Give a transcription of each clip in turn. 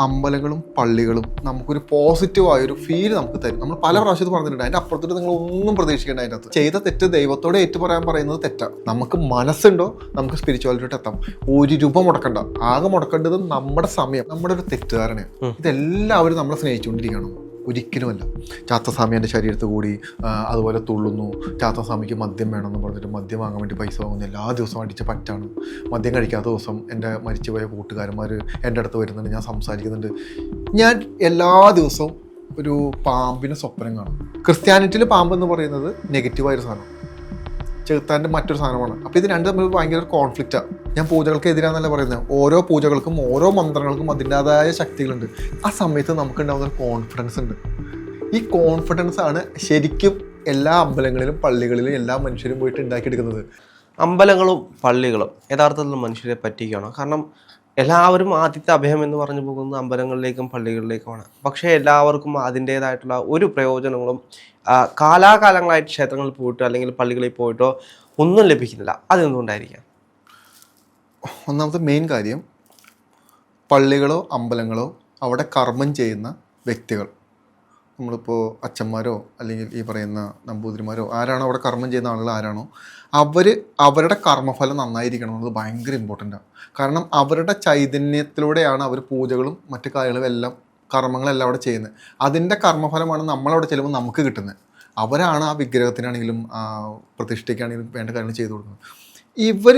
അമ്പലങ്ങളും പള്ളികളും നമുക്കൊരു പോസിറ്റീവായ ഒരു ഫീൽ നമുക്ക് തരും. നമ്മൾ പല പ്രാവശ്യത്ത് പറഞ്ഞിട്ടുണ്ട്. അതിന്റെ അപ്പുറത്തോട്ട് നിങ്ങൾ ഒന്നും പ്രതീക്ഷിക്കേണ്ട അതിന്റെ അകത്ത്. ചെയ്ത തെറ്റ് ദൈവത്തോടെ ഏറ്റു പറയാൻ പറയുന്നത് തെറ്റാണ് നമുക്ക് മനസ്സുണ്ടോ? നമുക്ക് സ്പിരിച്വാലിറ്റിയോട്ട് എത്താം ഒരു രൂപ മുടക്കണ്ട. ആകെ മുടക്കേണ്ടത് നമ്മുടെ സമയം. നമ്മുടെ ഒരു തെറ്റുകാരനെ ഇതെല്ലാവരും നമ്മളെ സ്നേഹിച്ചുകൊണ്ടിരിക്കണം. ഒരിക്കലുമല്ല. ചാത്തസ്വാമി എന്റെ ശരീരത്ത് കൂടി അതുപോലെ തുള്ളുന്നു. ചാത്തസ്വാമിക്ക് മദ്യം വേണമെന്ന് പറഞ്ഞിട്ട് മദ്യം വാങ്ങാൻ വേണ്ടി പൈസ വാങ്ങുന്നു എല്ലാ ദിവസവും അടിച്ച് പറ്റാണ്. മദ്യം കഴിക്കാത്ത ദിവസം എന്റെ മരിച്ചുപോയ കൂട്ടുകാരന്മാർ എന്റെ അടുത്ത് വരുന്നുണ്ട് ഞാൻ സംസാരിക്കുന്നുണ്ട്. ഞാൻ എല്ലാ ദിവസവും ഒരു പാമ്പിനെ സ്വപ്നം കാണും. ക്രിസ്ത്യാനിറ്റിയിൽ പാമ്പ് എന്ന് പറയുന്നത് നെഗറ്റീവായൊരു സാധനം. ചെറുത്താന്റെ മറ്റൊരു സാധനമാണ്. അപ്പോൾ ഇത് രണ്ടും തമ്മിൽ ഭയങ്കര കോൺഫ്ലിക്റ്റാണ് ഞാൻ പൂജകൾക്ക് എതിരാന്നല്ല പറയുന്നത് ഓരോ പൂജകൾക്കും ഓരോ മന്ത്രങ്ങൾക്കും അതിന്റെതായ ശക്തികളുണ്ട്. ആ സമയത്ത് നമുക്കുണ്ടാകുന്ന ഒരു കോൺഫിഡൻസ് ഉണ്ട്. ഈ കോൺഫിഡൻസ് ആണ് ശരിക്കും എല്ലാ അമ്പലങ്ങളിലും പള്ളികളിലും എല്ലാ മനുഷ്യരും പോയിട്ട് ഉണ്ടാക്കിയെടുക്കുന്നത്. അമ്പലങ്ങളും പള്ളികളും യഥാർത്ഥത്തിൽ മനുഷ്യരെ പറ്റിക്കുകയാണ്. കാരണം എല്ലാവരും ആദ്യത്തെ അഭയം എന്ന് പറഞ്ഞു പോകുന്നത് അമ്പലങ്ങളിലേക്കും പള്ളികളിലേക്കുമാണ്. പക്ഷേ എല്ലാവർക്കും അതിന്റേതായിട്ടുള്ള ഒരു പ്രയോജനങ്ങളും കാലാകാലങ്ങളായിട്ട് ക്ഷേത്രങ്ങളിൽ പോയിട്ടോ അല്ലെങ്കിൽ പള്ളികളിൽ പോയിട്ടോ ഒന്നും ലഭിക്കുന്നില്ല. അതെന്തുകൊണ്ടായിരിക്കാം ഒന്നാമത്തെ മെയിൻ കാര്യം പള്ളികളോ അമ്പലങ്ങളോ അവിടെ കർമ്മം ചെയ്യുന്ന വ്യക്തികൾ. നമ്മളിപ്പോൾ അച്ഛന്മാരോ അല്ലെങ്കിൽ ഈ പറയുന്ന നമ്പൂതിരിമാരോ ആരാണോ അവിടെ കർമ്മം ചെയ്യുന്ന ആളുകൾ ആരാണോ അവർ അവരുടെ കർമ്മഫലം നന്നായിരിക്കണം എന്നത് ഭയങ്കര ഇമ്പോർട്ടന്റാണ് കാരണം അവരുടെ ചൈതന്യത്തിലൂടെയാണ് അവർ പൂജകളും മറ്റു കാര്യങ്ങളും എല്ലാം കർമ്മങ്ങളെല്ലാം അവിടെ ചെയ്യുന്നത്. അതിന്റെ കർമ്മഫലമാണ് നമ്മളവിടെ ചെല്ലുമ്പോൾ നമുക്ക് കിട്ടുന്നത്. അവരാണ് ആ വിഗ്രഹത്തിനാണെങ്കിലും പ്രതിഷ്ഠയ്ക്കാണെങ്കിലും വേണ്ട കാര്യങ്ങൾ ചെയ്തു കൊടുക്കുന്നത്. ഇവർ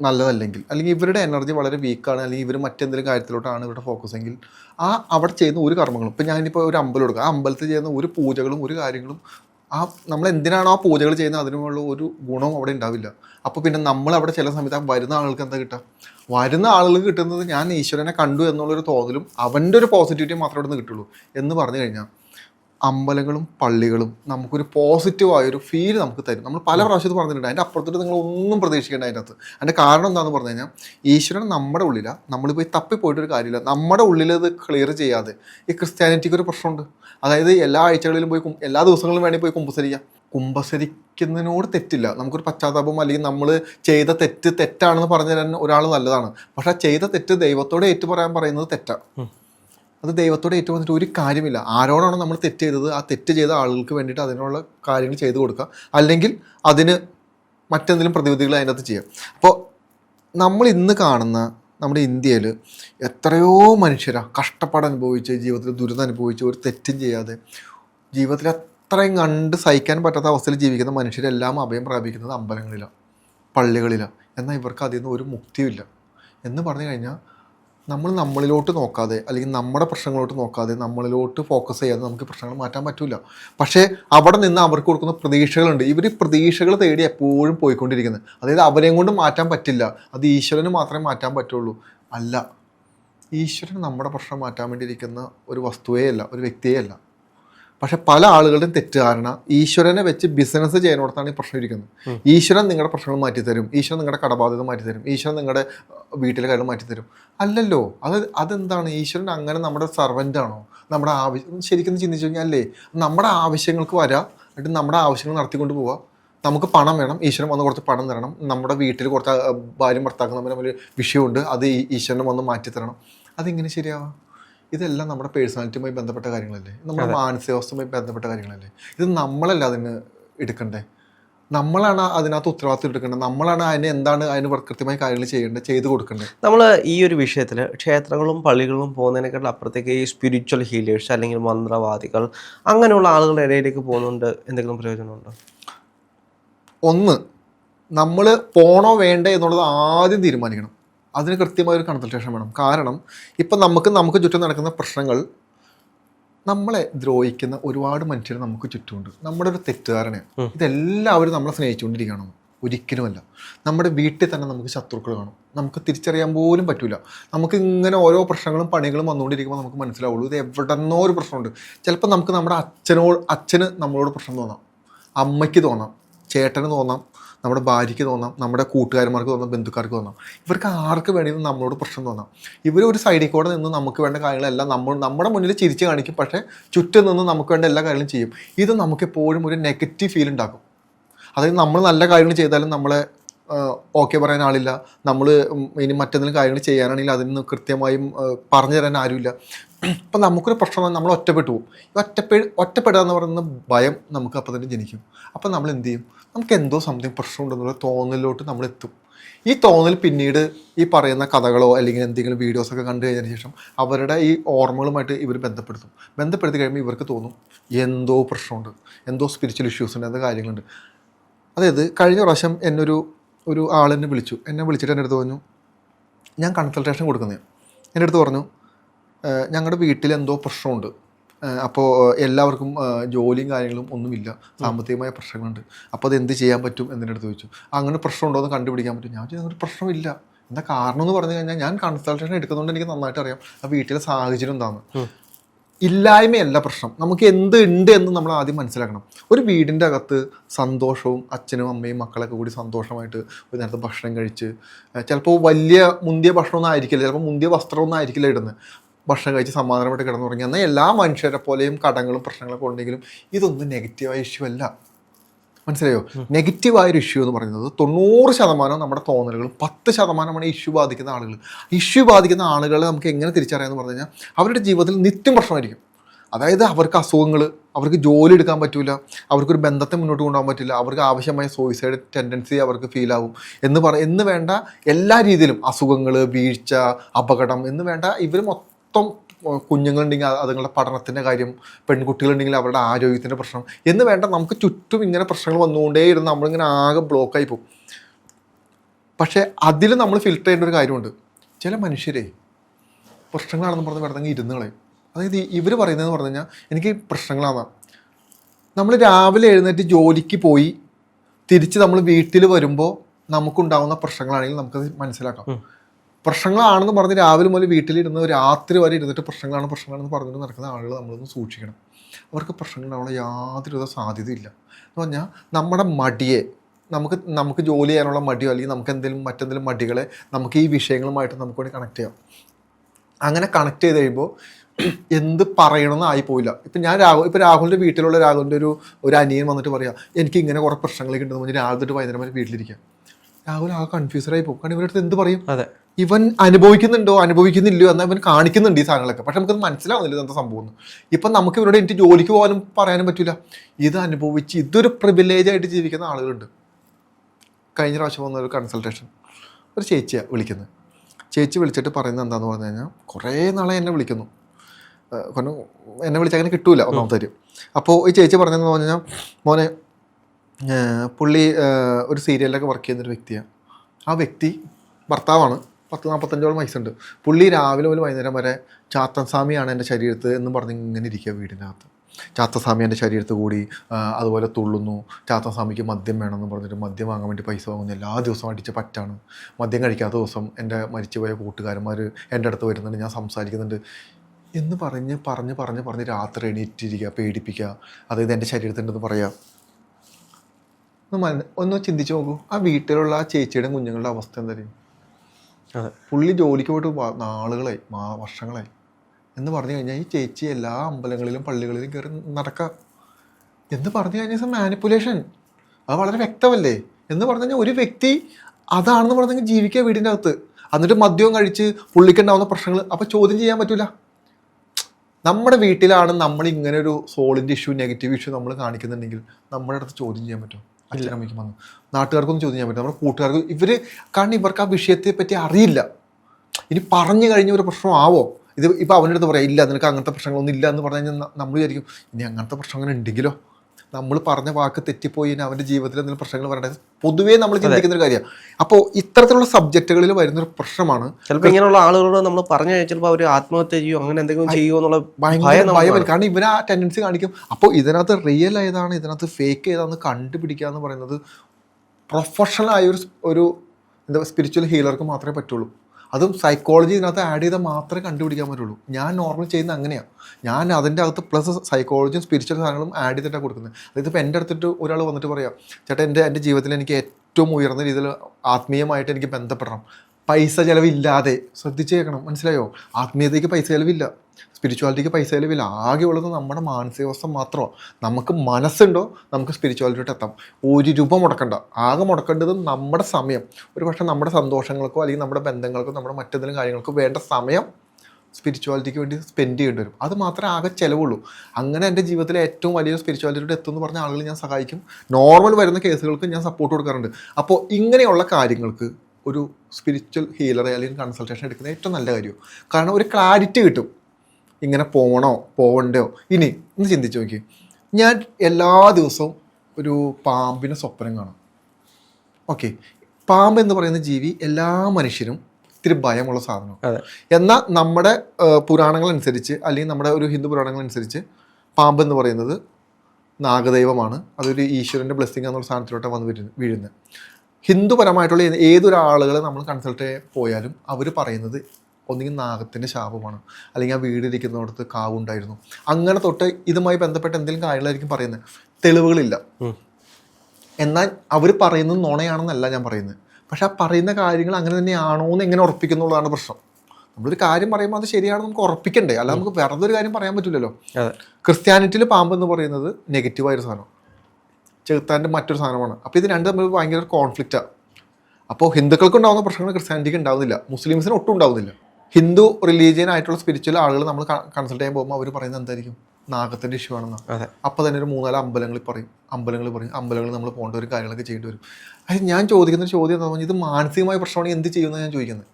നല്ലതല്ലെങ്കിൽ അല്ലെങ്കിൽ ഇവരുടെ എനർജി വളരെ വീക്കാണ് അല്ലെങ്കിൽ ഇവർ മറ്റെന്തെങ്കിലും കാര്യത്തിലോട്ടാണ് ഇവരുടെ ഫോക്കസ് എങ്കിൽ ആ അവിടെ ചെയ്യുന്ന ഒരു കർമ്മങ്ങളും ഇപ്പം ഞാനിപ്പോൾ ഒരു അമ്പലം എടുക്കുക ആ അമ്പലത്തിൽ ചെയ്യുന്ന ഒരു പൂജകളും ഒരു കാര്യങ്ങളും ആ നമ്മൾ എന്തിനാണോ ആ പൂജകൾ ചെയ്യുന്നത് അതിനുള്ള ഒരു ഗുണവും അവിടെ ഉണ്ടാവില്ല. അപ്പോൾ പിന്നെ നമ്മൾ അവിടെ ചില സമയത്ത് വരുന്ന ആളുകൾക്ക് എന്താ കിട്ടുക? വരുന്ന ആളുകൾ കിട്ടുന്നത് ഞാൻ ഈശ്വരനെ കണ്ടു എന്നുള്ളൊരു തോന്നലും അവന്റെ ഒരു പോസിറ്റിവിറ്റി മാത്രമേ അവിടെ നിന്ന് കിട്ടുള്ളൂ എന്ന് പറഞ്ഞു കഴിഞ്ഞാൽ. അമ്പലങ്ങളും പള്ളികളും നമുക്കൊരു പോസിറ്റീവായ ഒരു ഫീൽ നമുക്ക് തരും. നമ്മൾ പല പ്രാവശ്യത്ത് പറഞ്ഞിട്ടുണ്ട്. അതിന്റെ അപ്പുറത്തോട്ട് നിങ്ങൾ ഒന്നും പ്രതീക്ഷിക്കേണ്ട അതിനകത്ത് അതിന്റെ കാരണം എന്താണെന്ന് പറഞ്ഞു കഴിഞ്ഞാൽ ഈശ്വരൻ നമ്മുടെ ഉള്ളിലാണ് നമ്മൾ പോയി തപ്പിപ്പോയിട്ടൊരു കാര്യമില്ല. നമ്മുടെ ഉള്ളിൽ ക്ലിയർ ചെയ്യാതെ ഈ ക്രിസ്ത്യാനിറ്റിക്ക് ഒരു പ്രശ്നമുണ്ട്. അതായത് എല്ലാ ആഴ്ചകളിലും പോയി എല്ലാ ദിവസങ്ങളിലും വേണമെങ്കിൽ പോയി കുമ്പസരിക്കാം. കുമ്പസരിക്കുന്നതിനോട് തെറ്റില്ല. നമുക്കൊരു പശ്ചാത്താപം അല്ലെങ്കിൽ നമ്മൾ ചെയ്ത തെറ്റ് തെറ്റാണെന്ന് പറഞ്ഞു ഒരാൾ നല്ലതാണ്. പക്ഷെ ആ ചെയ്ത തെറ്റ് ദൈവത്തോടെ ഏറ്റു പറയാൻ പറയുന്നത് തെറ്റാണ് അത് ദൈവത്തോട് ഏറ്റവും വന്നിട്ട് ഒരു കാര്യമില്ല. ആരോടാണ് നമ്മൾ തെറ്റ് ചെയ്തത് ആ തെറ്റ് ചെയ്ത ആളുകൾക്ക് വേണ്ടിയിട്ട് അതിനുള്ള കാര്യങ്ങൾ ചെയ്തു കൊടുക്കുക. അല്ലെങ്കിൽ അതിന് മറ്റെന്തെങ്കിലും പ്രതിവിധികൾ അതിനകത്ത് ചെയ്യാം അപ്പോൾ നമ്മൾ ഇന്ന് കാണുന്ന നമ്മുടെ ഇന്ത്യയിൽ എത്രയോ മനുഷ്യരാ കഷ്ടപ്പാട് അനുഭവിച്ച് ജീവിതത്തിൽ ദുരിതം അനുഭവിച്ച് ഒരു തെറ്റും ചെയ്യാതെ ജീവിതത്തിൽ അത്രയും കണ്ട് സഹിക്കാൻ പറ്റാത്ത അവസ്ഥയിൽ ജീവിക്കുന്ന മനുഷ്യരെല്ലാം അഭയം പ്രാപിക്കുന്നത് അമ്പലങ്ങളിലാണ് പള്ളികളിലാണ് എന്നാൽ ഇവർക്ക് അതിൽ നിന്ന് ഒരു മുക്തിയുമില്ല. എന്ന് പറഞ്ഞു കഴിഞ്ഞാൽ നമ്മൾ നമ്മളിലോട്ട് നോക്കാതെ അല്ലെങ്കിൽ നമ്മുടെ പ്രശ്നങ്ങളോട്ട് നോക്കാതെ നമ്മളിലോട്ട് ഫോക്കസ് ചെയ്യാതെ നമുക്ക് പ്രശ്നങ്ങൾ മാറ്റാൻ പറ്റില്ല പക്ഷേ അവിടെ നിന്ന് അവർക്ക് കൊടുക്കുന്ന പ്രതീക്ഷകളുണ്ട്. ഇവർ പ്രതീക്ഷകൾ തേടി എപ്പോഴും പോയിക്കൊണ്ടിരിക്കുന്നത്. അതായത് അവരെയും കൊണ്ട് മാറ്റാൻ പറ്റില്ല. അത് ഈശ്വരന് മാത്രമേ മാറ്റാൻ പറ്റുള്ളൂ. അല്ല. ഈശ്വരൻ നമ്മുടെ പ്രശ്നം മാറ്റാൻ വേണ്ടിയിരിക്കുന്ന ഒരു വസ്തുവേ അല്ല ഒരു വ്യക്തിയേ അല്ല. പക്ഷെ പല ആളുകളുടെയും തെറ്റുധാരണ ഈശ്വരനെ വെച്ച് ബിസിനസ് ചെയ്യുന്നിടത്താണ് ഈ പ്രശ്നം ഇരിക്കുന്നത്. ഈശ്വരൻ നിങ്ങളുടെ പ്രശ്നങ്ങൾ മാറ്റിത്തരും. ഈശ്വരൻ നിങ്ങളുടെ കടബാധ്യത മാറ്റിത്തരും. ഈശ്വരൻ നിങ്ങളുടെ വീട്ടിലെ കാര്യം മാറ്റിത്തരും. അല്ലല്ലോ. അത് അതെന്താണ്? ഈശ്വരൻ അങ്ങനെ നമ്മുടെ സർവന്റ് ആണോ? നമ്മുടെ ആവശ്യം ശരിക്കും ചിന്തിച്ചു കഴിഞ്ഞാൽ അല്ലേ നമ്മുടെ ആവശ്യങ്ങൾക്ക് വരാം. എന്നിട്ട് നമ്മുടെ ആവശ്യങ്ങൾ നടത്തിക്കൊണ്ട് പോവുക നമുക്ക് പണം വേണം. ഈശ്വരൻ വന്ന് കുറച്ച് പണം തരണം. നമ്മുടെ വീട്ടിൽ കുറച്ച് ഭാര്യ ഭാര്യയും ഭർത്താക്കളും തമ്മിൽ വിഷയമുണ്ട്. അത് ഈശ്വരനെ വന്ന് വന്ന് മാറ്റിത്തരണം. അതെങ്ങനെ ശരിയാവാം? ഇതെല്ലാം നമ്മുടെ പേഴ്സണാലിറ്റിയുമായി ബന്ധപ്പെട്ട കാര്യങ്ങളല്ലേ? നമ്മുടെ മാനസികാവസ്ഥയുമായി ബന്ധപ്പെട്ട കാര്യങ്ങളല്ലേ? ഇത് നമ്മളല്ല അതിന് എടുക്കണ്ടേ? നമ്മളാണ് അതിനകത്ത് ഉത്തരവാദിത്വം എടുക്കേണ്ടത്. നമ്മളാണ് അതിന് എന്താണ് അതിന് വർ- കാര്യങ്ങൾ ചെയ്യേണ്ടത് ചെയ്ത് കൊടുക്കേണ്ടത്. നമ്മൾ ഈ ഒരു വിഷയത്തിൽ ക്ഷേത്രങ്ങളും പള്ളികളും പോകുന്നതിനേക്കാൾ അപ്പുറത്തേക്ക് ഈ സ്പിരിച്വൽ ഹീലേഴ്സ് അല്ലെങ്കിൽ മന്ത്രവാദികൾ അങ്ങനെയുള്ള ആളുകളുടെ ഇടയിലേക്ക് പോകുന്നുണ്ട് എന്തെങ്കിലും പ്രയോജനമുണ്ടോ? ഒന്ന് നമ്മൾ പോണോ വേണ്ടേ എന്നുള്ളത് ആദ്യം തീരുമാനിക്കണം. അതിന് കൃത്യമായ ഒരു കൺസൾട്ടേഷൻ വേണം. കാരണം ഇപ്പം നമുക്ക് നമുക്ക് ചുറ്റും നടക്കുന്ന പ്രശ്നങ്ങൾ നമ്മളെ ദ്രോഹിക്കുന്ന ഒരുപാട് മനുഷ്യർ നമുക്ക് ചുറ്റുമുണ്ട്. നമ്മുടെ ഒരു തെറ്റുകാരനെയാണ് ഇതെല്ലാവരും നമ്മളെ സ്നേഹിച്ചുകൊണ്ടിരിക്കണം ഒരിക്കലുമല്ല. നമ്മുടെ വീട്ടിൽ തന്നെ നമുക്ക് ശത്രുക്കൾ കാണും. നമുക്ക് തിരിച്ചറിയാൻ പോലും പറ്റില്ല നമുക്ക് ഇങ്ങനെ ഓരോ പ്രശ്നങ്ങളും പണികളും വന്നുകൊണ്ടിരിക്കുമ്പോൾ നമുക്ക് മനസ്സിലാവുള്ളൂ. ഇത് എവിടെന്നോ ഒരു പ്രശ്നമുണ്ട്. ചിലപ്പോൾ നമുക്ക് നമ്മുടെ അച്ഛനോട് അച്ഛന് നമ്മളോട് പ്രശ്നം തോന്നാം. അമ്മയ്ക്ക് തോന്നാം. ചേട്ടന് തോന്നാം. നമ്മുടെ ഭാര്യയ്ക്ക് തോന്നാം നമ്മുടെ കൂട്ടുകാരന്മാർക്ക് തോന്നാം ബന്ധുക്കാർക്ക് തോന്നാം. ഇവർക്ക് ആർക്ക് വേണമെങ്കിലും നമ്മളോട് പ്രശ്നം തോന്നാം. ഇവർ ഒരു സൈഡിൽ കൂടെ നിന്ന് നമുക്ക് വേണ്ട കാര്യങ്ങളെല്ലാം നമ്മൾ നമ്മുടെ മുന്നിൽ ചിരിച്ച് കാണിക്കും പക്ഷേ ചുറ്റും നിന്ന് നമുക്ക് വേണ്ട എല്ലാ കാര്യങ്ങളും ചെയ്യും. ഇത് നമുക്ക് എപ്പോഴും ഒരു നെഗറ്റീവ് ഫീൽ ഉണ്ടാക്കും. അതായത് നമ്മൾ നല്ല കാര്യങ്ങൾ ചെയ്താലും നമ്മളെ ഓക്കെ പറയാൻ ആളില്ല. നമ്മൾ ഇനി മറ്റെന്തെങ്കിലും കാര്യങ്ങൾ ചെയ്യാനാണെങ്കിൽ അതിന് കൃത്യമായും പറഞ്ഞു തരാൻ ആരുമില്ല. അപ്പം നമുക്കൊരു പ്രശ്നം നമ്മൾ ഒറ്റപ്പെട്ടു പോകും. ഒറ്റപ്പെ ഒറ്റപ്പെടുക എന്ന് പറയുന്ന ഭയം നമുക്ക് അപ്പം തന്നെ ജനിക്കും. അപ്പം നമ്മൾ എന്ത് ചെയ്യും? നമുക്ക് എന്തോ സംതിങ് പ്രശ്നമുണ്ടെന്നുള്ള തോന്നലിലോട്ട് നമ്മൾ എത്തും. ഈ തോന്നൽ പിന്നീട് ഈ പറയുന്ന കഥകളോ അല്ലെങ്കിൽ എന്തെങ്കിലും വീഡിയോസൊക്കെ കണ്ടു കഴിഞ്ഞതിന് ശേഷം അവരുടെ ഈ ഓർമ്മകളുമായിട്ട് ഇവർ ബന്ധപ്പെടുത്തും. ബന്ധപ്പെടുത്തി കഴിയുമ്പോൾ ഇവർക്ക് തോന്നും എന്തോ പ്രശ്നമുണ്ട്. എന്തോ സ്പിരിച്വൽ ഇഷ്യൂസ് ഉണ്ട് എന്തോ കാര്യങ്ങളുണ്ട്. അതായത് കഴിഞ്ഞ പ്രാവശ്യം എന്നൊരു ഒരു ആളെന്നെ വിളിച്ചു. എന്നെ വിളിച്ചിട്ട് എന്റെ അടുത്ത് പറഞ്ഞു ഞാൻ കൺസൾട്ടേഷൻ കൊടുക്കുന്നത് എന്റെ അടുത്ത് പറഞ്ഞു ഞങ്ങളുടെ വീട്ടിൽ എന്തോ പ്രശ്നമുണ്ട്. അപ്പോൾ എല്ലാവർക്കും ജോലിയും കാര്യങ്ങളും ഒന്നുമില്ല. സാമ്പത്തികമായ പ്രശ്നങ്ങളുണ്ട്. അപ്പോൾ അത് എന്ത് ചെയ്യാൻ പറ്റും? എന്നതിന്റെ അടുത്ത് ചോദിച്ചു. അങ്ങനെ പ്രശ്നമുണ്ടോ എന്ന് കണ്ടുപിടിക്കാൻ പറ്റും. ഞാൻ ചോദിച്ചു, പ്രശ്നമില്ല. എന്താ കാരണം എന്ന് പറഞ്ഞു കഴിഞ്ഞാൽ ഞാൻ കൺസൾട്ടേഷൻ എടുക്കുന്നതുകൊണ്ട് എനിക്ക് നന്നായിട്ട് അറിയാം ആ വീട്ടിലെ സാഹചര്യം എന്താണെന്ന് ഇല്ലായ്മയല്ല പ്രശ്നം. നമുക്ക് എന്ത് ഉണ്ട് എന്ന് നമ്മൾ ആദ്യം മനസ്സിലാക്കണം. ഒരു വീടിന്റെ അകത്ത് സന്തോഷവും അച്ഛനും അമ്മയും മക്കളൊക്കെ കൂടി സന്തോഷമായിട്ട് ഒരു നേരത്തെ ഭക്ഷണം കഴിച്ച് ചിലപ്പോൾ വലിയ മുന്തിയ ഭക്ഷണമൊന്നും ആയിരിക്കില്ല. ചിലപ്പോൾ മുന്തിയ വസ്ത്രമൊന്നും ആയിരിക്കില്ല ഇടുന്നത്. ഭക്ഷണം കഴിച്ച് സമാധാനമായിട്ട് കിടന്നുറങ്ങി. എന്നാൽ എല്ലാ മനുഷ്യരെ പോലെയും കടങ്ങളും പ്രശ്നങ്ങളൊക്കെ ഉണ്ടെങ്കിലും ഇതൊന്നും നെഗറ്റീവായ ഇഷ്യൂ അല്ല. മനസ്സിലായോ? നെഗറ്റീവായ ഒരു ഇഷ്യൂ എന്ന് പറയുന്നത് തൊണ്ണൂറ് ശതമാനം നമ്മുടെ തോന്നലുകളും പത്ത് ശതമാനമാണ് ഇഷ്യൂ ബാധിക്കുന്ന ആളുകൾ. ഇഷ്യൂ ബാധിക്കുന്ന ആളുകളെ നമുക്ക് എങ്ങനെ തിരിച്ചറിയാമെന്ന് പറഞ്ഞു കഴിഞ്ഞാൽ അവരുടെ ജീവിതത്തിൽ നിത്യം പ്രശ്നമായിരിക്കും. അതായത് അവർക്ക് അസുഖങ്ങൾ അവർക്ക് ജോലി എടുക്കാൻ പറ്റില്ല അവർക്കൊരു ബന്ധത്തെ മുന്നോട്ട് കൊണ്ടുപോകാൻ പറ്റില്ല അവർക്ക് ആവശ്യമായ സൂയിസൈഡ് ടെൻഡൻസി അവർക്ക് ഫീൽ ആവും. എന്ന് പറ എന്ന് വേണ്ട എല്ലാ രീതിയിലും അസുഖങ്ങൾ വീഴ്ച അപകടം എന്ന് വേണ്ട ഇവർ മൊത്തം കുഞ്ഞുങ്ങളുണ്ടെങ്കിൽ അത് അതുങ്ങളുടെ പഠനത്തിന്റെ കാര്യം പെൺകുട്ടികളുണ്ടെങ്കിൽ അവരുടെ ആരോഗ്യത്തിന്റെ പ്രശ്നം എന്ന് വേണ്ട. നമുക്ക് ചുറ്റും ഇങ്ങനെ പ്രശ്നങ്ങൾ വന്നുകൊണ്ടേ ഇരുന്ന് നമ്മളിങ്ങനെ ആകെ ബ്ലോക്കായി പോകും. പക്ഷേ അതിൽ നമ്മൾ ഫിൽട്ടർ ചെയ്യേണ്ട ഒരു കാര്യമുണ്ട്. ചില മനുഷ്യരെ പ്രശ്നങ്ങളാണെന്ന് പറഞ്ഞ് വെറുതെ ഇരുന്ന് കളയും. അതായത് ഇവർ പറയുന്നതെന്ന് പറഞ്ഞു കഴിഞ്ഞാൽ എനിക്ക് പ്രശ്നങ്ങളാണ്. നമ്മൾ രാവിലെ എഴുന്നേറ്റ് ജോലിക്ക് പോയി തിരിച്ച് നമ്മൾ വീട്ടിൽ വരുമ്പോൾ നമുക്കുണ്ടാവുന്ന പ്രശ്നങ്ങളാണെങ്കിൽ നമുക്കത് മനസ്സിലാക്കാം. പ്രശ്നങ്ങളാണെന്ന് പറഞ്ഞ് രാവിലെ മുതൽ വീട്ടിലിരുന്ന് രാത്രി വരെ ഇരുന്നിട്ട് പ്രശ്നങ്ങളാണ് പ്രശ്നങ്ങളാണെന്ന് പറഞ്ഞിട്ട് നടക്കുന്ന ആളുകൾ നമ്മളൊന്ന് സൂക്ഷിക്കണം. അവർക്ക് പ്രശ്നങ്ങൾ ഉണ്ടാവാനുള്ള യാതൊരുവിധ സാധ്യതയില്ല. എന്ന് പറഞ്ഞാൽ നമ്മുടെ മടിയെ നമുക്ക് നമുക്ക് ജോലി ചെയ്യാനുള്ള മടിയോ അല്ലെങ്കിൽ നമുക്ക് എന്തെങ്കിലും മറ്റെന്തെങ്കിലും മടികളെ നമുക്ക് ഈ വിഷയങ്ങളുമായിട്ട് നമുക്ക് വേണ്ടി കണക്ട് ചെയ്യാം. അങ്ങനെ കണക്ട് ചെയ്ത് കഴിയുമ്പോൾ എന്ത് പറയണമെന്ന് ആയി പോയില്ല ഇപ്പം ഞാൻ രാഹുൽ ഇപ്പോൾ രാഹുലിന്റെ വീട്ടിലുള്ള രാഹുലിന്റെ ഒരു ഒരു അനിയൻ വന്നിട്ട് പറയാം എനിക്ക് ഇങ്ങനെ കുറേ പ്രശ്നങ്ങളൊക്കെ ഉണ്ടെന്ന് പറഞ്ഞ് രാവിലെ തൊട്ട് വൈകുന്നേരം വരെ വീട്ടിലിരിക്കാം. രാഹുൽ ആ കൺഫ്യൂസറായി പോകും. കാരണം ഇവരുടെ അടുത്ത് എന്ത് പറയും? അതെ. ഇവൻ അനുഭവിക്കുന്നുണ്ടോ? അനുഭവിക്കുന്നില്ലയോ? എന്നാൽ ഇവൻ കാണിക്കുന്നുണ്ട് ഈ സാധനങ്ങളൊക്കെ. പക്ഷെ നമുക്കത് മനസ്സിലാവുന്നില്ല ഇതെന്താ സംഭവം ഇപ്പം നമുക്ക് ഇവരോട് എനിക്ക് ജോലിക്ക് പോകാനും പറയാനും പറ്റില്ല ഇത് അനുഭവിച്ച് ഇതൊരു പ്രിവിലേജ് ആയിട്ട് ജീവിക്കുന്ന ആളുകളുണ്ട്. കഴിഞ്ഞ പ്രാവശ്യം വന്ന ഒരു കൺസൾട്ടേഷൻ ഒരു ചേച്ചിയാണ് വിളിക്കുന്നത്. ചേച്ചി വിളിച്ചിട്ട് പറയുന്നത് എന്താണെന്ന് പറഞ്ഞു കഴിഞ്ഞാൽ കുറേ നാളെ എന്നെ വിളിക്കുന്നു. കാരണം എന്നെ വിളിച്ചാൽ അങ്ങനെ കിട്ടൂല ഒന്നാമത്തെ അപ്പോൾ ഈ ചേച്ചി പറഞ്ഞതെന്ന് പറഞ്ഞു കഴിഞ്ഞാൽ മോനെ പുള്ളി ഒരു സീരിയലിലൊക്കെ വർക്ക് ചെയ്യുന്നൊരു വ്യക്തിയാണ്. ആ വ്യക്തി ഭർത്താവാണ്. പത്ത് നാൽപ്പത്തഞ്ചോളം വയസ്സുണ്ട്. പുള്ളി രാവിലെ മുതൽ വൈകുന്നേരം വരെ ചാത്തൻ സ്വാമിയാണ് എന്റെ ശരീരത്ത് എന്ന് പറഞ്ഞ് ഇങ്ങനെ ഇരിക്കുക വീടിനകത്ത്. ചാത്തസ്വാമി എന്റെ ശരീരത്ത് കൂടി അതുപോലെ തുള്ളുന്നു. ചാത്തസ്വാമിക്ക് മദ്യം വേണമെന്ന് പറഞ്ഞിട്ട് മദ്യം വാങ്ങാൻ വേണ്ടി പൈസ വാങ്ങുന്നു. എല്ലാ ദിവസവും അടിച്ച് പറ്റാണ്. മദ്യം കഴിക്കാത്ത ദിവസം എന്റെ മരിച്ചുപോയ കൂട്ടുകാരന്മാർ എന്റെ അടുത്ത് വരുന്നുണ്ട്. ഞാൻ സംസാരിക്കുന്നുണ്ട്. എന്ന് പറഞ്ഞ് പറഞ്ഞ് പറഞ്ഞ് പറഞ്ഞ് രാത്രി എണീറ്റിരിക്കുക പേടിപ്പിക്കുക. അതായത് എന്റെ ശരീരത്തിന്റെ പറയുക ഒന്ന് മന- ഒന്ന് ചിന്തിച്ച് നോക്കൂ. ആ വീട്ടിലുള്ള ആ ചേച്ചിയുടെ കുഞ്ഞുങ്ങളുടെ അവസ്ഥ എന്തായിരിക്കും അതെ. പുള്ളി ജോലിക്ക് പോയിട്ട് നാളുകളായി മാ വർഷങ്ങളായി. എന്ന് പറഞ്ഞു കഴിഞ്ഞാൽ ഈ ചേച്ചി എല്ലാ അമ്പലങ്ങളിലും പള്ളികളിലും കയറി നടക്കുക എന്ന് പറഞ്ഞു കഴിഞ്ഞാൽ മാനിപ്പുലേഷൻ അത് വളരെ വ്യക്തമല്ലേ? എന്ന് പറഞ്ഞു കഴിഞ്ഞാൽ ഒരു വ്യക്തി അതാണെന്ന് പറഞ്ഞെങ്കിൽ ജീവിക്കുക വീടിന്റെ അകത്ത്. എന്നിട്ട് മദ്യവും കഴിച്ച് പുള്ളിക്കുണ്ടാവുന്ന പ്രശ്നങ്ങൾ അപ്പോൾ ചോദ്യം ചെയ്യാൻ പറ്റില്ല നമ്മുടെ വീട്ടിലാണ് നമ്മൾ ഇങ്ങനെ ഒരു സോളിന്റെ ഇഷ്യൂ നെഗറ്റീവ് ഇഷ്യൂ നമ്മൾ കാണിക്കുന്നുണ്ടെങ്കിൽ നമ്മുടെ അടുത്ത് ചോദ്യം ചെയ്യാൻ പറ്റും അച്ഛനമ്മയ്ക്കും വന്നു. നാട്ടുകാർക്കൊന്നും ചോദ്യം ചെയ്യാൻ പറ്റും നമ്മുടെ കൂട്ടുകാർക്ക് ഇവർ കാരണം ഇവർക്ക് ആ വിഷയത്തെ പറ്റി അറിയില്ല. ഇനി പറഞ്ഞു കഴിഞ്ഞ ഒരു പ്രശ്നമാവോ? ഇത് ഇപ്പോൾ അവന്റെ അടുത്ത് പറയാം ഇല്ല നിനക്ക് അങ്ങനത്തെ പ്രശ്നങ്ങളൊന്നും ഇല്ല എന്ന് പറഞ്ഞു കഴിഞ്ഞാൽ നമ്മൾ വിചാരിക്കും ഇനി അങ്ങനത്തെ പ്രശ്നം അങ്ങനെ ഉണ്ടെങ്കിലോ? നമ്മൾ പറഞ്ഞ വാക്ക് തെറ്റിപ്പോയി അവന്റെ ജീവിതത്തിൽ എന്തെങ്കിലും പ്രശ്നങ്ങൾ വരട്ടെ പൊതുവേ നമ്മൾ ചിന്തിക്കുന്ന ഒരു കാര്യമാണ്. അപ്പോൾ ഇത്തരത്തിലുള്ള സബ്ജക്റ്റുകളിൽ വരുന്ന ഒരു പ്രശ്നമാണ്. ചിലപ്പോൾ ഇങ്ങനെയുള്ള ആളുകളോട് നമ്മൾ പറഞ്ഞു ചിലപ്പോൾ അവർ ആത്മഹത്യ ചെയ്യുമോ അങ്ങനെ എന്തെങ്കിലും ചെയ്യുമോ എന്നുള്ള ഭയങ്കര ഭയം കാരണം ഇവർ ആ ടെൻഡൻസി കാണിക്കും. അപ്പോൾ ഇതിനകത്ത് റിയൽ ഏതാണ് ഇതിനകത്ത് ഫേക്ക് ഏതാണെന്ന് കണ്ടുപിടിക്കുക എന്ന് പറയുന്നത് പ്രൊഫഷണൽ ആയ ഒരു ഒരു എന്താ സ്പിരിച്വൽ ഹീലർക്ക് മാത്രമേ പറ്റുള്ളൂ. അതും സൈക്കോളജി ഇതിനകത്ത് ആഡ് ചെയ്താൽ മാത്രമേ കണ്ടുപിടിക്കാൻ പറ്റുള്ളൂ. ഞാൻ നോർമൽ ചെയ്യുന്ന അങ്ങനെയാണ് ഞാൻ അതിന്റെ അകത്ത് പ്ലസ് സൈക്കോളജിയും സ്പിരിച്വൽ സാധനങ്ങളും ആഡ് ചെയ്തിട്ടാണ് കൊടുക്കുന്നത്. അതായത് ഇപ്പോൾ എന്റെ അടുത്തിട്ട് ഒരാൾ വന്നിട്ട് പറയാം ചേട്ടാ എന്റെ എന്റെ ജീവിതത്തിൽ എനിക്ക് ഏറ്റവും ഉയർന്ന രീതിയിൽ ആത്മീയമായിട്ട് എനിക്ക് ബന്ധപ്പെടണം. പൈസ ചിലവില്ലാതെ. ശ്രദ്ധിച്ചേക്കണം. മനസ്സിലായോ? ആത്മീയതയ്ക്ക് പൈസ ചിലവില്ല. സ്പിരിച്വാലിറ്റിക്ക് പൈസ വില ആകെ ഉള്ളത് നമ്മുടെ മാനസികാവസ്ഥ മാത്രമോ നമുക്ക് മനസ്സുണ്ടോ? നമുക്ക് സ്പിരിച്വാലിറ്റിയോട്ട് എത്താം ഒരു രൂപ മുടക്കണ്ട. ആകെ മുടക്കേണ്ടത് നമ്മുടെ സമയം. ഒരു പക്ഷേ നമ്മുടെ സന്തോഷങ്ങൾക്കോ അല്ലെങ്കിൽ നമ്മുടെ ബന്ധങ്ങൾക്കോ നമ്മുടെ മറ്റെന്തെങ്കിലും കാര്യങ്ങൾക്കോ വേണ്ട സമയം സ്പിരിച്വാലിറ്റിക്ക് വേണ്ടി സ്പെൻഡ് ചെയ്യേണ്ടി വരും. അത് മാത്രമേ ആകെ ചിലവുള്ളൂ. അങ്ങനെ എന്റെ ജീവിതത്തിലെ ഏറ്റവും വലിയ സ്പിരിച്വാലിറ്റിയോട് എത്തുമെന്ന് പറഞ്ഞ ആളുകൾ ഞാൻ സഹായിക്കും. നോർമൽ വരുന്ന കേസുകൾക്ക് ഞാൻ സപ്പോർട്ട് കൊടുക്കാറുണ്ട്. അപ്പോൾ ഇങ്ങനെയുള്ള കാര്യങ്ങൾക്ക് ഒരു സ്പിരിച്വൽ ഹീലറെ അല്ലെങ്കിൽ കൺസൾട്ടേഷൻ എടുക്കുന്ന ഏറ്റവും നല്ല കാര്യമാണ് കാരണം ഒരു ക്ലാരിറ്റി കിട്ടും. ഇങ്ങനെ പോകണോ പോകണ്ടോ ഇനി ഒന്ന് ചിന്തിച്ച് നോക്കി ഞാൻ എല്ലാ ദിവസവും ഒരു പാമ്പിനെ സ്വപ്നം കാണും. ഓക്കെ. പാമ്പ് എന്ന് പറയുന്ന ജീവി എല്ലാ മനുഷ്യരും ഇത്തിരി ഭയമുള്ള സാധനം എന്നാൽ നമ്മുടെ പുരാണങ്ങൾ പുരാണങ്ങളനുസരിച്ച് അല്ലെങ്കിൽ നമ്മുടെ ഒരു ഹിന്ദു പുരാണങ്ങളനുസരിച്ച് പാമ്പ് എന്ന് പറയുന്നത് നാഗദൈവമാണ്. അതൊരു ഈശ്വരന്റെ ബ്ലെസ്സിങ് എന്നുള്ള സ്ഥാനത്തിലോട്ട് വന്ന് വീഴുന്നത് വീഴുന്നത്. ഹിന്ദുപരമായിട്ടുള്ള ഏതൊരാളുകളെ നമ്മൾ കൺസൾട്ട് പോയാലും അവർ പറയുന്നത് ഒന്നുകിൽ നാഗത്തിന്റെ ശാപമാണ് അല്ലെങ്കിൽ ആ വീടിരിക്കുന്നിടത്ത് കാവുണ്ടായിരുന്നു അങ്ങനെ തൊട്ട് ഇതുമായി ബന്ധപ്പെട്ട എന്തെങ്കിലും കാര്യങ്ങളായിരിക്കും പറയുന്നത്. തെളിവുകളില്ല. എന്നാൽ അവർ പറയുന്നത് നുണയാണെന്നല്ല ഞാൻ പറയുന്നത്. പക്ഷെ ആ പറയുന്ന കാര്യങ്ങൾ അങ്ങനെ തന്നെയാണോ എന്ന് എങ്ങനെ ഉറപ്പിക്കുന്നുള്ളതാണ് പ്രശ്നം. നമ്മളൊരു കാര്യം പറയുമ്പോൾ അത് ശരിയാണെന്ന് നമുക്ക് ഉറപ്പിക്കണ്ടേ. അല്ല നമുക്ക് വെറുതെ ഒരു കാര്യം പറയാൻ പറ്റില്ലല്ലോ. ക്രിസ്ത്യാനിറ്റിയിൽ പാമ്പ് എന്ന് പറയുന്നത് നെഗറ്റീവായൊരു സാധനം ചെറുത്താന്റെ മറ്റൊരു സാധനമാണ്. അപ്പോൾ ഇത് രണ്ടും തമ്മിൽ ഭയങ്കര കോൺഫ്ലിക്റ്റാണ് അപ്പോൾ ഹിന്ദുക്കൾക്ക് ഉണ്ടാകുന്ന പ്രശ്നങ്ങൾ ക്രിസ്ത്യാനിറ്റിക്ക് ഉണ്ടാകുന്നില്ല. മുസ്ലിംസിന് ഒട്ടും ഉണ്ടാവുന്നില്ല ഹിന്ദു റിലീജിയൻ ആയിട്ടുള്ള സ്പിരിച്വൽ ആളുകൾ നമ്മൾ കൺസൾട്ട് ചെയ്യാൻ പോകുമ്പോൾ അവർ പറയുന്നത് എന്തായിരിക്കും? നാഗത്തിന്റെ ഇഷ്യൂ ആണെന്നാണ് അപ്പൊ അപ്പോൾ തന്നെ ഒരു മൂന്നാൽ അമ്പലങ്ങളിൽ പറയും. അമ്പലങ്ങൾ പറയും. അമ്പലങ്ങളിൽ നമ്മൾ പോകേണ്ട ഒരു കാര്യങ്ങളൊക്കെ ചെയ്യേണ്ടി വരും. അത് ഞാൻ ചോദിക്കുന്ന ചോദ്യം എന്താ പറഞ്ഞാൽ ഇത് മാനസികമായ പ്രശ്നമാണ് എന്ത് ചെയ്യുമെന്ന് ഞാൻ ചോദിക്കുന്നത്.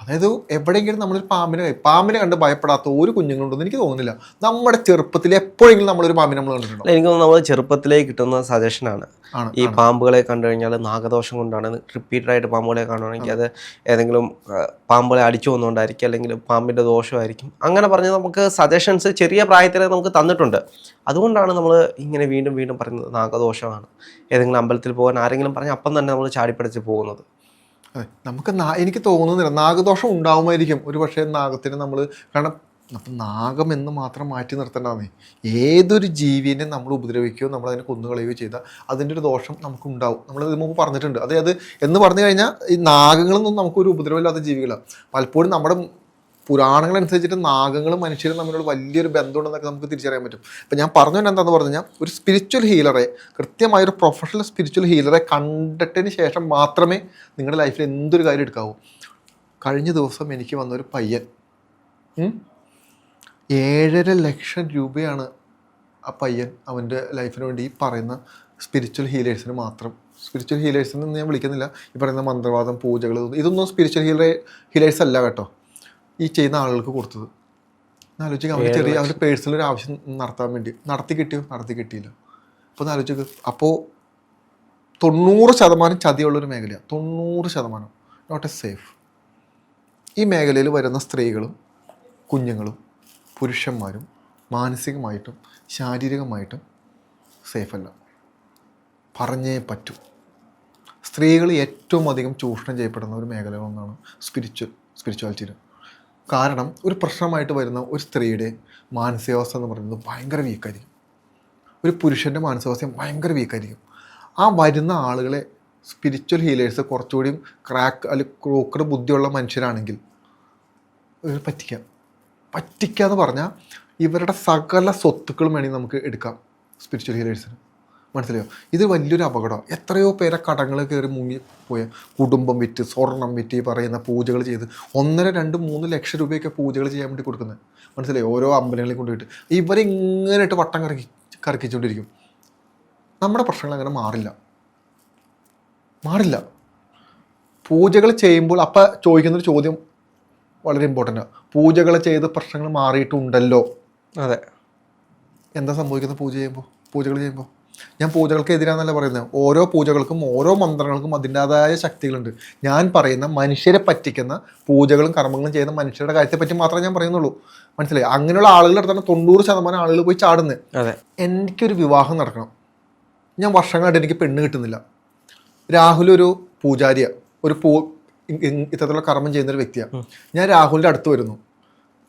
അതായത് എവിടെയെങ്കിലും നമ്മളൊരു പാമ്പിനെ പാമ്പിനെ കണ്ട് ഭയപ്പെടാത്ത ഒരു കുഞ്ഞുങ്ങളുണ്ടെന്ന് എനിക്ക് തോന്നുന്നില്ല. നമ്മുടെ ചെറുപ്പത്തിൽ എപ്പോഴെങ്കിലും നമ്മളൊരു പാമ്പിനെ നമ്മൾ കണ്ടിട്ടുണ്ടോ? എനിക്ക് തോന്നുന്നു നമ്മൾ ചെറുപ്പത്തിലേ കിട്ടുന്ന സജഷനാണ് ആണ്. ഈ പാമ്പുകളെ കണ്ടു കഴിഞ്ഞാൽ നാഗദോഷം കൊണ്ടാണ് റിപ്പീറ്റഡ് ആയിട്ട് പാമ്പുകളെ കാണുകയാണെങ്കിൽ അത് ഏതെങ്കിലും പാമ്പുകളെ അടിച്ചു വന്നുകൊണ്ടായിരിക്കും അല്ലെങ്കിൽ പാമ്പിന്റെ ദോഷമായിരിക്കും. അങ്ങനെ പറഞ്ഞ് നമുക്ക് സജഷൻസ് ചെറിയ പ്രായത്തിൽ നമുക്ക് തന്നിട്ടുണ്ട്. അതുകൊണ്ടാണ് നമ്മൾ ഇങ്ങനെ വീണ്ടും വീണ്ടും പറയുന്നത് നാഗദോഷമാണ്. ഏതെങ്കിലും അമ്പലത്തിൽ പോകാൻ ആരെങ്കിലും പറഞ്ഞാൽ അപ്പം തന്നെ നമ്മൾ ചാടിപ്പടിച്ച് പോകുന്നത്. അതെ നമുക്ക് എനിക്ക് തോന്നുന്നില്ല. നാഗദോഷം ഉണ്ടാവുമായിരിക്കും. ഒരു പക്ഷേ നാഗത്തിന് നമ്മൾ കാരണം അപ്പം നാഗം എന്ന് മാത്രം മാറ്റി നിർത്തേണ്ടതാണ്. ഏതൊരു ജീവിനെ നമ്മൾ ഉപദ്രവിക്കുകയോ നമ്മൾ അതിനെ കൊന്നുകളയുകയോ ചെയ്താൽ അതിന്റെ ഒരു ദോഷം നമുക്ക് ഉണ്ടാവും നമ്മൾ ഇത് മുമ്പ് പറഞ്ഞിട്ടുണ്ട്. അതായത് എന്ന് പറഞ്ഞു കഴിഞ്ഞാൽ ഈ നാഗങ്ങളൊന്നും നമുക്കൊരു ഉപദ്രവമില്ലാത്ത ജീവികളാണ് പലപ്പോഴും നമ്മുടെ പുരാണങ്ങളനുസരിച്ചിട്ട് നാഗങ്ങളും മനുഷ്യരും തമ്മിലുള്ള വലിയൊരു ബന്ധമുണ്ടെന്നൊക്കെ നമുക്ക് തിരിച്ചറിയാൻ പറ്റും. അപ്പം ഞാൻ പറഞ്ഞു തന്നെ എന്താണെന്ന് പറഞ്ഞു കഴിഞ്ഞാൽ ഒരു സ്പിരിച്വൽ ഹീലറെ കൃത്യമായ ഒരു പ്രൊഫഷണൽ സ്പിരിച്വൽ ഹീലറെ കണ്ടിട്ടതിന് ശേഷം മാത്രമേ നിങ്ങളുടെ ലൈഫിൽ എന്തൊരു കാര്യം എടുക്കാവൂ. കഴിഞ്ഞ ദിവസം എനിക്ക് വന്നൊരു പയ്യൻ. ഏഴര ലക്ഷം രൂപയാണ് ആ പയ്യൻ അവന്റെ ലൈഫിന് വേണ്ടി ഈ പറയുന്ന സ്പിരിച്വൽ ഹീലേഴ്സിന് മാത്രം. സ്പിരിച്വൽ ഹീലേഴ്സിന് ഞാൻ വിളിക്കുന്നില്ല. ഈ പറയുന്ന മന്ത്രവാദം പൂജകൾ ഇതൊന്നും സ്പിരിച്വൽ ഹീലേ ഹീലേഴ്സ് അല്ല കേട്ടോ. ഈ ചെയ്യുന്ന ആളുകൾക്ക് കൊടുത്തത്. ആലോചിക്കുക അവന് ചെറിയ അവന്റെ പേഴ്സണൽ ഒരു ആവശ്യം നടത്താൻ വേണ്ടി. നടത്തി കിട്ടിയോ? നടത്തി കിട്ടിയില്ല. അപ്പോൾ ആലോചിക്കുക അപ്പോൾ തൊണ്ണൂറ് ശതമാനം ചതിയുള്ളൊരു മേഖലയാണ് തൊണ്ണൂറ് ശതമാനം. നോട്ട് എ സേഫ് ഈ മേഖലയിൽ വരുന്ന സ്ത്രീകളും കുഞ്ഞുങ്ങളും പുരുഷന്മാരും മാനസികമായിട്ടും ശാരീരികമായിട്ടും സേഫല്ല. പറഞ്ഞേ പറ്റൂ. സ്ത്രീകൾ ഏറ്റവും അധികം ചൂഷണം ചെയ്യപ്പെടുന്ന ഒരു മേഖലകളൊന്നാണ് സ്പിരിച്വൽ സ്പിരിച്വാലിറ്റിയിൽ കാരണം ഒരു പ്രശ്നമായിട്ട് വരുന്ന ഒരു സ്ത്രീയുടെ മാനസികാവസ്ഥ എന്ന് പറയുന്നത് ഭയങ്കര വീക്കായിരിക്കും. ഒരു പുരുഷന്റെ മാനസികാവസ്ഥ ഭയങ്കര വീക്കായിരിക്കും. ആ വരുന്ന ആളുകളെ സ്പിരിച്വൽ ഹീലേഴ്സ് കുറച്ചുകൂടിയും ക്രാക്ക് അല്ലെങ്കിൽ ക്രോക്കഡ് ബുദ്ധിയുള്ള മനുഷ്യരാണെങ്കിൽ ഇവർ പറ്റിക്കാം. പറ്റിക്കുക എന്ന് പറഞ്ഞാൽ ഇവരുടെ സകല സ്വത്തുക്കളും വേണമെങ്കിൽ നമുക്ക് എടുക്കാം സ്പിരിച്വൽ ഹീലേഴ്സിന് മനസ്സിലായോ? ഇത് വലിയൊരു അപകടം. എത്രയോ പേരെ കടങ്ങൾ കയറി മുങ്ങി പോയ കുടുംബം വിറ്റ് സ്വർണം വിറ്റ് പറയുന്ന പൂജകൾ ചെയ്ത് ഒന്നര രണ്ട് മൂന്ന് ലക്ഷം രൂപയൊക്കെ പൂജകൾ ചെയ്യാൻ വേണ്ടി കൊടുക്കുന്നത്. മനസ്സിലായോ? ഓരോ അമ്പലങ്ങളിൽ കൊണ്ടുപോയിട്ട്. ഇവരിങ്ങനെ ഇട്ട് വട്ടം കറക്കി കറക്കിച്ചുകൊണ്ടിരിക്കും നമ്മുടെ പ്രശ്നങ്ങൾ അങ്ങനെ മാറില്ല. മാറില്ല. പൂജകൾ ചെയ്യുമ്പോൾ അപ്പം ചോദിക്കുന്നൊരു ചോദ്യം വളരെ ഇമ്പോർട്ടന്റ് പൂജകൾ ചെയ്ത് പ്രശ്നങ്ങൾ മാറിയിട്ടുണ്ടല്ലോ. അതെ. എന്താ സംഭവിക്കുന്നത് പൂജ ചെയ്യുമ്പോൾ പൂജകൾ ചെയ്യുമ്പോൾ ഞാൻ പൂജകൾക്ക് എതിരാന്നല്ല പറയുന്നത് ഓരോ പൂജകൾക്കും ഓരോ മന്ത്രങ്ങൾക്കും അതിന്റെതായ ശക്തികളുണ്ട്. ഞാൻ പറയുന്ന മനുഷ്യരെ പറ്റിക്കുന്ന പൂജകളും കർമ്മങ്ങളും ചെയ്യുന്ന മനുഷ്യരുടെ കാര്യത്തെപ്പറ്റി മാത്രമേ ഞാൻ പറയുന്നുള്ളൂ. മനസ്സിലായി? അങ്ങനെയുള്ള ആളുകളുടെ അടുത്താണ് തൊണ്ണൂറ് ശതമാനം ആളുകൾ പോയി ചാടുന്നത്. എനിക്കൊരു വിവാഹം നടക്കണം. ഞാൻ വർഷങ്ങളായിട്ട് എനിക്ക് പെണ്ണ് കിട്ടുന്നില്ല. രാഹുൽ ഒരു പൂജാരിയ. ഒരു പൂ ഇത്തരത്തിലുള്ള കർമ്മം ചെയ്യുന്ന ഒരു വ്യക്തിയാണ് ഞാൻ രാഹുലിന്റെ അടുത്ത് വരുന്നു.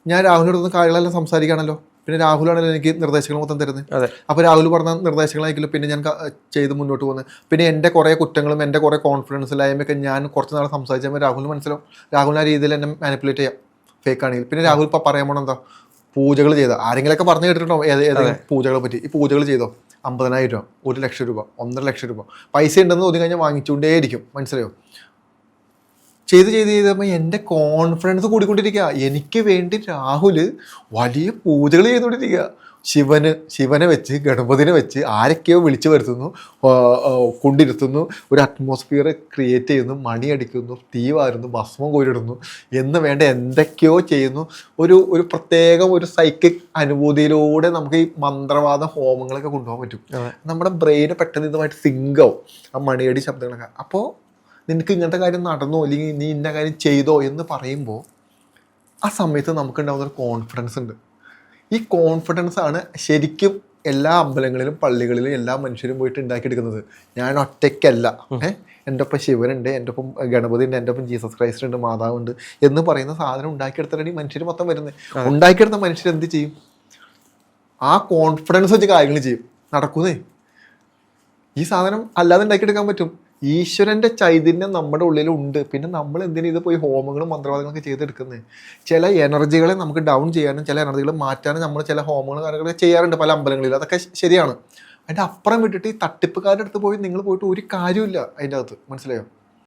ഞാൻ രാഹുലിന്റെ അടുത്ത് കാര്യങ്ങളെല്ലാം സംസാരിക്കുകയാണല്ലോ. പിന്നെ രാഹുലാണല്ലോ എനിക്ക് നിർദ്ദേശങ്ങൾ മൊത്തം തരുന്നത് അപ്പോൾ രാഹുൽ പറഞ്ഞ നിർദ്ദേശങ്ങളായിരിക്കും പിന്നെ ഞാൻ ചെയ്ത് മുന്നോട്ട് പോകുന്നത് പിന്നെ എന്റെ കുറേ കുറ്റങ്ങളും എന്റെ കുറേ കോൺഫിഡൻസ് ഇല്ലായ്മയൊക്കെ ഞാൻ കുറച്ച് നാൾ സംസാരിച്ചാൽ രാഹുലിന് മനസ്സിലാവും. രാഹുലിന് ആ രീതിയിൽ എന്നെ മാനിപ്പുലേറ്റ് ചെയ്യാം. ഫേക്ക് ആണെങ്കിൽ. പിന്നെ രാഹുൽ ഇപ്പോൾ പറയാൻ പോണ എന്താ? പൂജകൾ ചെയ്ത. ആരെങ്കിലൊക്കെ പറഞ്ഞു കേട്ടിട്ടുണ്ടോ? ഏത് ഏതെങ്കിലും പൂജകളെ പറ്റി? ഈ പൂജകൾ ചെയ്തോ? അമ്പതിനായിരം രൂപ ഒരു ലക്ഷം രൂപ ഒന്നര ലക്ഷം രൂപ. പൈസ ഉണ്ടെന്ന് ഒതുങ്ങി കഴിഞ്ഞാൽ വാങ്ങിച്ചുകൊണ്ടേയിരിക്കും. മനസ്സിലായോ? ചെയ്ത് ചെയ്ത് ചെയ്തപ്പോൾ എന്റെ കോൺഫിഡൻസ് കൂടിക്കൊണ്ടിരിക്കുക എനിക്ക് വേണ്ടി രാഹുൽ വലിയ പൂജകൾ ചെയ്തുകൊണ്ടിരിക്കുക ശിവന് ശിവനെ വെച്ച് ഗണപതിനെ വെച്ച് ആരൊക്കെയോ വിളിച്ചു വരുത്തുന്നു. കൊണ്ടിരുത്തുന്നു. ഒരു അറ്റ്മോസ്ഫിയർ ക്രിയേറ്റ് ചെയ്യുന്നു. മണിയടിക്കുന്നു തീ വാരുന്നു. ഭസ്മം കോരിടുന്നു. എന്ന് വേണ്ട എന്തൊക്കെയോ ചെയ്യുന്നു. ഒരു ഒരു പ്രത്യേകം ഒരു സൈക്കിക് അനുഭൂതിയിലൂടെ നമുക്ക് ഈ മന്ത്രവാദ ഹോമങ്ങളൊക്കെ കൊണ്ടുപോകാൻ പറ്റും. നമ്മുടെ ബ്രെയിന് പെട്ടെന്ന് ഇതുമായിട്ട് സിങ്കാവും ആ മണിയടി ശബ്ദങ്ങളൊക്കെ. അപ്പോൾ നിനക്ക് ഇങ്ങനത്തെ കാര്യം നടന്നോ? അല്ലെങ്കിൽ നീ ഇന്ന കാര്യം ചെയ്തോ എന്ന് പറയുമ്പോൾ ആ സമയത്ത് നമുക്കുണ്ടാകുന്ന ഒരു കോൺഫിഡൻസ് ഉണ്ട്. ഈ കോൺഫിഡൻസ് ആണ് ശരിക്കും എല്ലാ അമ്പലങ്ങളിലും പള്ളികളിലും എല്ലാ മനുഷ്യരും പോയിട്ട് ഉണ്ടാക്കിയെടുക്കുന്നത്. ഞാൻ ഒറ്റയ്ക്കല്ല. ഏഹ് എന്റെ ഒപ്പം ശിവനുണ്ട് എന്റെ ഒപ്പം ഗണപതി ഉണ്ട് എന്റെ ഒപ്പം ജീസസ് ക്രൈസ്റ്റ് ഉണ്ട് മാതാവുണ്ട് എന്ന് പറയുന്ന സാധനം ഉണ്ടാക്കിയെടുത്തിട്ടാണ് ഈ മനുഷ്യർ മൊത്തം വരുന്നത്. ഉണ്ടാക്കിയെടുത്ത മനുഷ്യർ എന്ത് ചെയ്യും? ആ കോൺഫിഡൻസ് വെച്ച് കാര്യങ്ങൾ ചെയ്യും. നടക്കുന്നേ. ഈ സാധനം അല്ലാതെ ഉണ്ടാക്കിയെടുക്കാൻ പറ്റും. ഈശ്വരന്റെ ചൈതന്യം നമ്മുടെ ഉള്ളിൽ ഉണ്ട് പിന്നെ നമ്മൾ എന്തിനാ ഇത് പോയി ഹോമങ്ങളും മന്ത്രവാദങ്ങളൊക്കെ ചെയ്തെടുക്കുന്നത് ചില എനർജികളെ നമുക്ക് ഡൗൺ ചെയ്യാനും ചില എനർജികൾ മാറ്റാനും നമ്മൾ ചില ഹോമങ്ങളും കാര്യങ്ങളൊക്കെ ചെയ്യാറുണ്ട് പല അമ്പലങ്ങളിൽ. അതൊക്കെ ശരിയാണ്. അതിന്റെ അപ്പുറം വിട്ടിട്ട് ഈ തട്ടിപ്പുകാരുടെ അടുത്ത് പോയി നിങ്ങൾ പോയിട്ട് ഒരു കാര്യമില്ല അതിന്റെ അകത്ത്. മനസ്സിലായോ?